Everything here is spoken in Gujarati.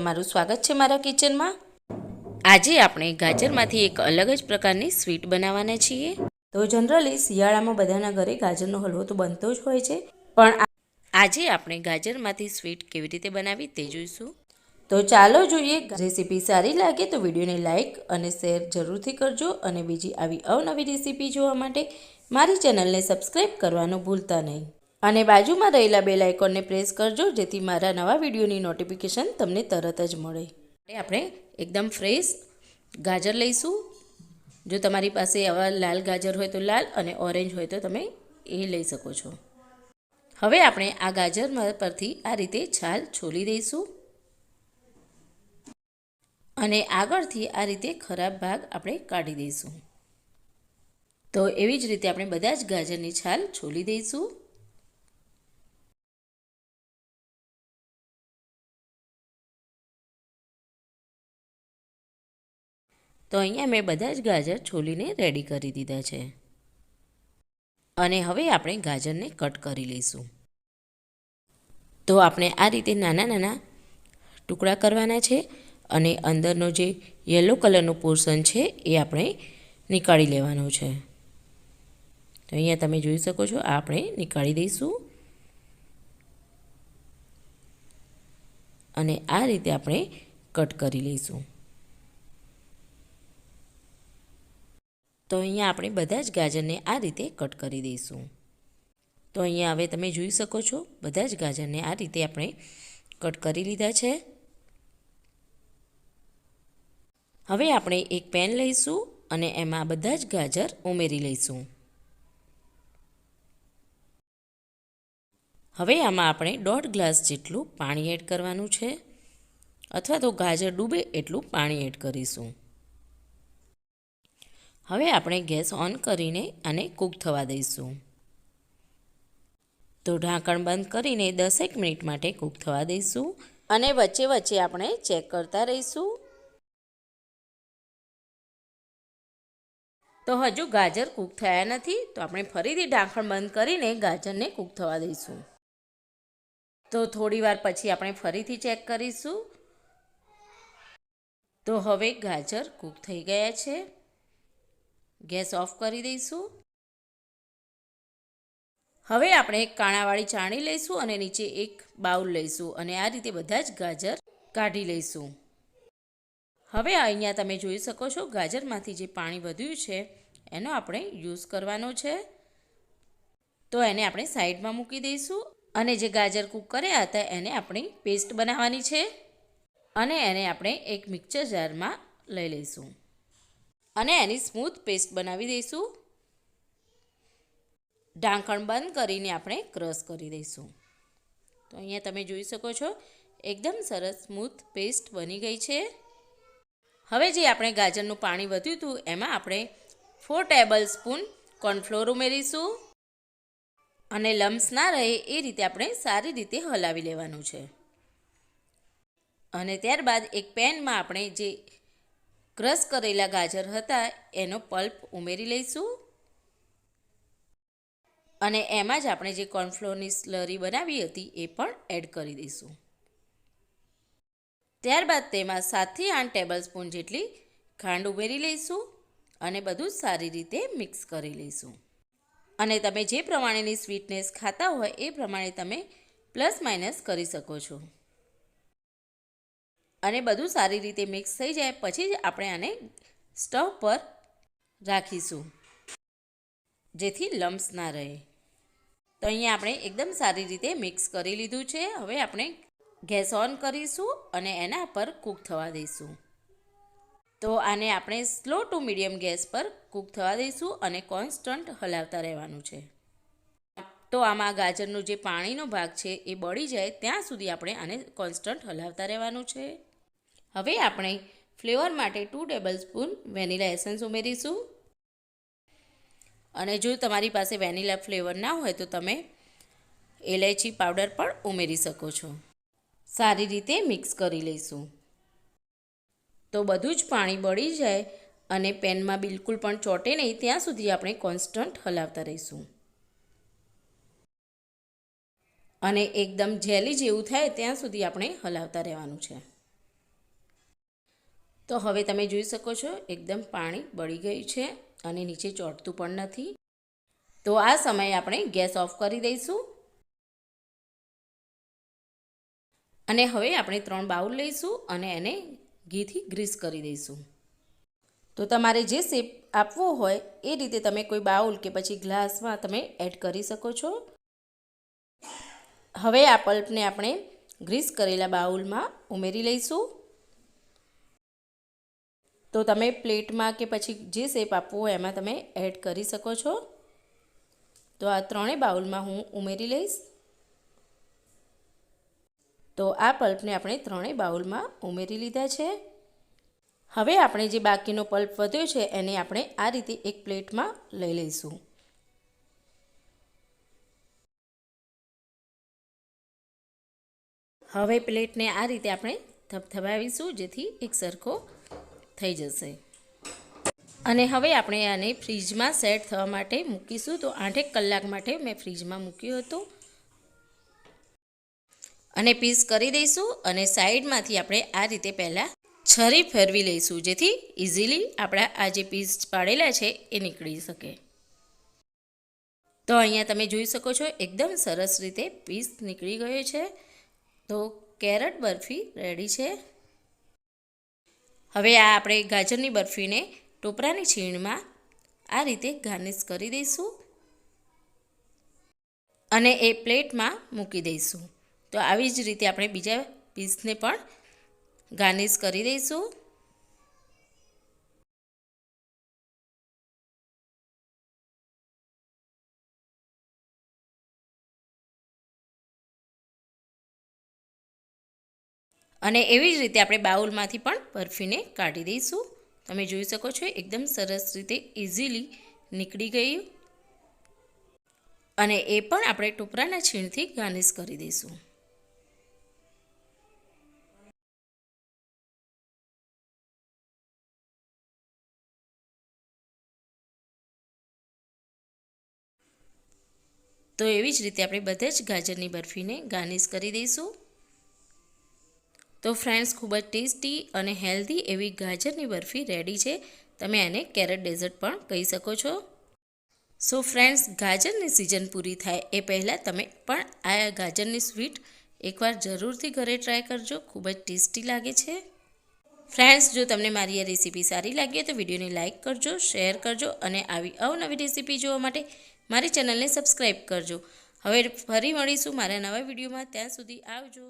તમારું સ્વાગત છે મારા કિચનમાં. આજે આપણે ગાજરમાંથી એક અલગ જ પ્રકારની સ્વીટ બનાવવાના છીએ. તો જનરલી શિયાળામાં બધાના ઘરે ગાજરનો હલવો તો બનતો જ હોય છે, પણ આજે આપણે ગાજરમાંથી સ્વીટ કેવી રીતે બનાવી તે જોઈશું. તો ચાલો જોઈએ રેસીપી સારી લાગે તો વિડીયોને લાઇક અને શેર જરૂરથી કરજો અને બીજી આવી અવનવી રેસીપી જોવા માટે મારી ચેનલને સબસ્ક્રાઈબ કરવાનું ભૂલતા નહીં. અને બાજુમાં રહેલા બેલ આઇકોનને પ્રેસ કરજો, જેથી મારા નવા વિડીયોની નોટિફિકેશન તમને તરત જ મળે. આપણે એકદમ ફ્રેશ ગાજર લઈશું. જો તમારી પાસે આવા લાલ ગાજર હોય તો લાલ અને ઓરેન્જ હોય તો તમે એ લઈ શકો છો. હવે આપણે આ ગાજર પરથી આ રીતે છાલ છોલી દઈશું. અને આગળથી આ રીતે ખરાબ ભાગ આપણે કાઢી દઈશું. તો એવી જ રીતે આપણે બધા જ ગાજરની છાલ છોલી દઈશું. તો અહીંયા મેં બધા જ ગાજર છોલીને રેડી કરી દીધા છે. અને હવે આપણે ગાજરને કટ કરી લઈશું. તો આપણે આ રીતે નાના નાના ટુકડા કરવાના છે અને અંદરનો જે યલો કલરનું પોર્શન છે એ આપણે નીકાળી લેવાનું છે. તો અહીંયા તમે જોઈ શકો છો આ આપણે નીકાળી દઈશું. અને આ રીતે આપણે કટ કરી લઈશું. તો અહીંયા આપણે બધા જ ગાજરને આ રીતે કટ કરી દઈશું. તો અહીંયા હવે તમે જોઈ શકો છો, બધા જ ગાજરને આ રીતે આપણે કટ કરી લીધા છે. હવે આપણે એક પેન લઈશું અને એમાં બધા જ ગાજર ઉમેરી લઈશું. હવે આમાં આપણે દોઢ ગ્લાસ જેટલું પાણી એડ કરવાનું છે, અથવા તો ગાજર ડૂબે એટલું પાણી એડ કરીશું. હવે આપણે ગેસ ઓન કરીને આને કૂક થવા દઈશું. તો ઢાંકણ બંધ કરીને દસેક મિનિટ માટે કૂક થવા દઈશું અને વચ્ચે વચ્ચે આપણે ચેક કરતા રહીશું. તો હજુ ગાજર કૂક થયા નથી તો આપણે ફરીથી ઢાંકણ બંધ કરીને ગાજરને કૂક થવા દઈશું. તો થોડી વાર પછી આપણે ફરીથી ચેક કરીશું. તો હવે ગાજર કૂક થઈ ગયા છે. ગેસ ઓફ કરી દઈશું. હવે આપણે એક કાણાવાળી ચાણી લઈશું અને નીચે એક બાઉલ લઈશું અને આ રીતે બધા જ ગાજર કાઢી લઈશું. હવે અહીંયા તમે જોઈ શકો છો ગાજરમાંથી જે પાણી વધ્યું છે, એનો આપણે યુઝ કરવાનો છે. તો એને આપણે સાઈડમાં મૂકી દઈશું અને જે ગાજર કૂક કર્યા હતા એને આપણી પેસ્ટ બનાવવાની છે અને એને આપણે એક મિક્સર જારમાં લઈ લઈશું. અને એની સ્મૂથ પેસ્ટ બનાવી દઈશું. ઢાંકણ બંધ કરીને આપણે ક્રશ કરી દઈશું. તો અહીંયા તમે જોઈ શકો છો, એકદમ સરસ સ્મૂથ પેસ્ટ બની ગઈ છે. હવે જે આપણે ગાજરનું પાણી વધ્યું હતું, એમાં આપણે ફોર ટેબલ સ્પૂન કોર્નફ્લોર ઉમેરીશું. અને લમ્સ ના રહે એ રીતે આપણે સારી રીતે હલાવી લેવાનું છે. અને ત્યારબાદ એક પેનમાં આપણે જે ક્રશ કરેલા ગાજર હતા, એનો પલ્પ ઉમેરી લઈશું. અને એમાં જ આપણે જે કોર્નફ્લોરની સ્લરી બનાવી હતી, એ પણ એડ કરી દઈશું. ત્યારબાદ તેમાં સાતથી આઠ ટેબલ સ્પૂન જેટલી ખાંડ ઉમેરી લઈશું અને બધું સારી રીતે મિક્સ કરી લઈશું. અને તમે જે પ્રમાણેની સ્વીટનેસ ખાતા હોય, એ પ્રમાણે તમે પ્લસ માઇનસ કરી શકો છો. અને બધું સારી રીતે મિક્સ થઈ જાય, પછી જ આપણે આને સ્ટવ પર રાખીશું, જેથી લમ્સ ના રહે. તો અહીંયા આપણે એકદમ સારી રીતે મિક્સ કરી લીધું છે. હવે આપણે ગેસ ઓન કરીશું અને એના પર કૂક થવા દઈશું. તો આને આપણે સ્લો ટુ મીડિયમ ગેસ પર કૂક થવા દઈશું અને કોન્સ્ટન્ટ હલાવતા રહેવાનું છે. તો આમાં ગાજરનો જે પાણીનો ભાગ છે એ બળી જાય, ત્યાં સુધી આપણે આને કોન્સ્ટન્ટ હલાવતા રહેવાનું છે. હવે આપણે ફ્લેવર માટે two tablespoon vanilla essence ઉમેરીશું. અને જો તમારી પાસે વેનીલા ફ્લેવર ના હોય તો તમે એલાયચી પાવડર પણ ઉમેરી શકો છો. સારી રીતે મિક્સ કરી લઈશું. તો બધું જ પાણી બળી જાય અને પેનમાં બિલકુલ પણ ચોટે નહીં, ત્યાં સુધી આપણે કોન્સ્ટન્ટ હલાવતા રહીશું. અને એકદમ જેલી જેવું થાય ત્યાં સુધી આપણે હલાવતા રહેવાનું છે. તો હવે તમે જોઈ શકો છો, એકદમ પાણી બળી ગયું છે અને નીચે ચોંટતું પણ નથી. તો આ સમયે આપણે ગેસ ઓફ કરી દઈશું. અને હવે આપણે ત્રણ બાઉલ લઈશું અને એને ઘીથી ગ્રીસ કરી દઈશું. તો તમારે જે શેપ આપવો હોય, એ રીતે તમે કોઈ બાઉલ કે પછી ગ્લાસમાં તમે એડ કરી શકો છો. હવે આ પલ્પને આપણે ગ્રીસ કરેલા બાઉલમાં ઉમેરી લઈશું. તો તમે પ્લેટમાં કે પછી જે શેપ આપવો એમાં તમે એડ કરી શકો છો. તો આ ત્રણેય બાઉલમાં હું ઉમેરી લઈશ. તો આ પલ્પને આપણે ત્રણેય બાઉલમાં ઉમેરી લીધા છે. હવે આપણે જે બાકીનો પલ્પ વધ્યો છે એને આપણે આ રીતે એક પ્લેટમાં લઈ લઈશું. હવે પ્લેટને આ રીતે આપણે થપથપાવીશું જેથી એક સરખો થઈ જશે. અને હવે આપણે આને ફ્રીજમાં સેટ થવા માટે મૂકીશું. તો આઠેક કલાક માટે મેં ફ્રીજમાં મૂક્યું હતું. અને પીસ કરી દઈશું અને સાઈડમાંથી આપણે આ રીતે પહેલાં છરી ફેરવી લઈશું, જેથી ઇઝીલી આપણા આ જે પીસ પાડેલા છે એ નીકળી શકે. તો અહીંયા તમે જોઈ શકો છો, એકદમ સરસ રીતે પીસ નીકળી ગયો છે. તો કેરટ બરફી રેડી છે. હવે આ આપણે ગાજરની બરફીને ટોપરાની છીણમાં આ રીતે ગાર્નિશ કરી દઈશું અને એ પ્લેટમાં મૂકી દઈશું. તો આવી જ રીતે આપણે બીજા પીસને પણ ગાર્નિશ કરી દઈશું. અને એવી જ રીતે આપણે બાઉલમાંથી પણ બરફીને કાઢી દઈશું. તમે જોઈ શકો છો, એકદમ સરસ રીતે ઇઝીલી નીકળી ગયું. અને એ પણ આપણે ટોપરાના છીણથી ગાર્નિશ કરી દઈશું. તો એવી જ રીતે આપણે બધા જ ગાજરની બરફીને ગાર્નિશ કરી દઈશું. તો ફ્રેન્ડ્સ, ખૂબ જ ટેસ્ટી અને હેલ્ધી એવી ગાજરની બરફી રેડી છે. તમે એને કેરેટ ડેઝર્ટ પણ કહી શકો છો. સો ફ્રેન્ડ્સ, ગાજરની સિઝન પૂરી થાય એ પહેલાં તમે પણ આ ગાજરની સ્વીટ એકવાર જરૂરથી ઘરે ટ્રાય કરજો. ખૂબ જ ટેસ્ટી લાગે છે. ફ્રેન્ડ્સ, જો તમને મારી આ રેસીપી સારી લાગી તો વિડીયોને લાઇક કરજો, શેર કરજો અને આવી અવનવી રેસીપી જોવા માટે મારી ચેનલને સબસ્ક્રાઈબ કરજો. હવે ફરી મળીશું મારા નવા વિડીયોમાં. ત્યાં સુધી આવજો.